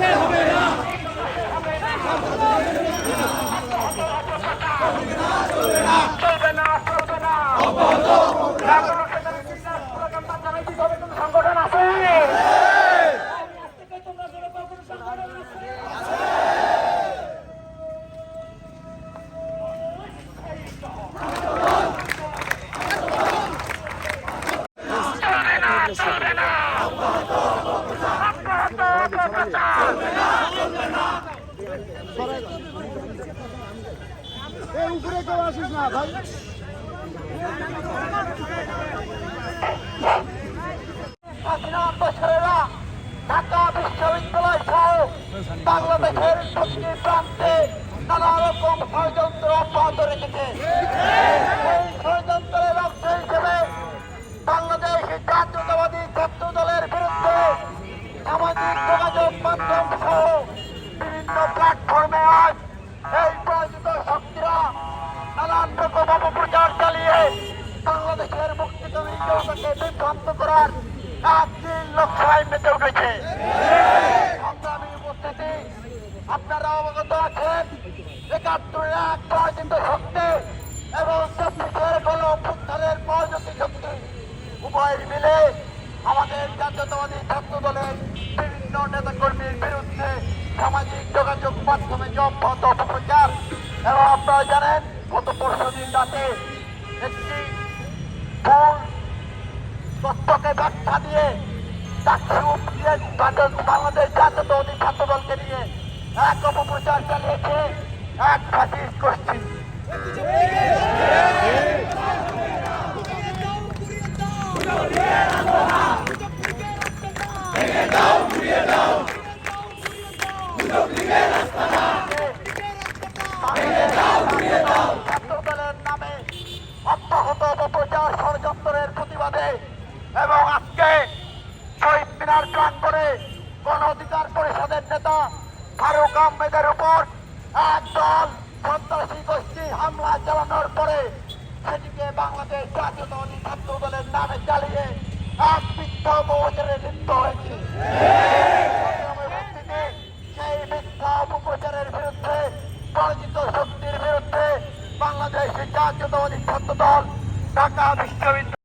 চলবে এই উপরে কেউ আসিস না, ভাই। বিশ্ববিদ্যালয় সহ বাংলাদেশের প্রান্তে নানা রকম ষড়যন্ত্র এই ষড়যন্ত্রের অংশ হিসেবে বাংলাদেশ দলের বিরুদ্ধে সামাজিক যোগাযোগ মাধ্যম বিভিন্ন প্ল্যাটফর্মে আজ জনতাকে বিভ্রান্ত করার একদিন লক্ষ্যায় মেতে উঠেছে। সংগ্রামী আপনারা অবগত আছেন একাত্তরের এক পরাজিত শক্তি এবং চব্বিশের গণ অভ্যুত্থানের পরবর্তী শক্তি। উভয় মিলে আমাদের জাতীয়তাবাদী ছাত্র দলের বিভিন্ন নেতাকর্মীর বিরুদ্ধে সামাজিক যোগাযোগ মাধ্যমে যে অব্যাহত অপপ্রচার। এবং আপনারা জানেন, গত পরশু দিন রাতে একটি তথ্যকে ব্যাখ্যা দিয়ে বাংলাদেশ- ছাত্র দলকে নিয়ে এক অপপ্রচার চালিয়েছে এক ফাঁসিস গোষ্ঠী। নামে ষড়যন্ত্রের প্রতিবাদে এবং আজকে শহীদ মিনার প্রাঙ্গণে গণ অধিকার পরিষদের নেতা ফারুক আহমেদের উপর এক দল সন্ত্রাসী গোষ্ঠী হামলা চালানোর পরে সেটিকে বাংলাদেশ জাতীয়তাবাদী ছাত্র দলের নামে চালিয়ে এক মিথ্যা অপপ্রচারে লিপ্ত হয়েছে। সেই মিথ্যা অপপ্রচারের বিরুদ্ধে, পরাজিত শক্তির বিরুদ্ধে বাংলাদেশ জাতীয়তাবাদী ছাত্র দল ঢাকা বিশ্ববিদ্যালয়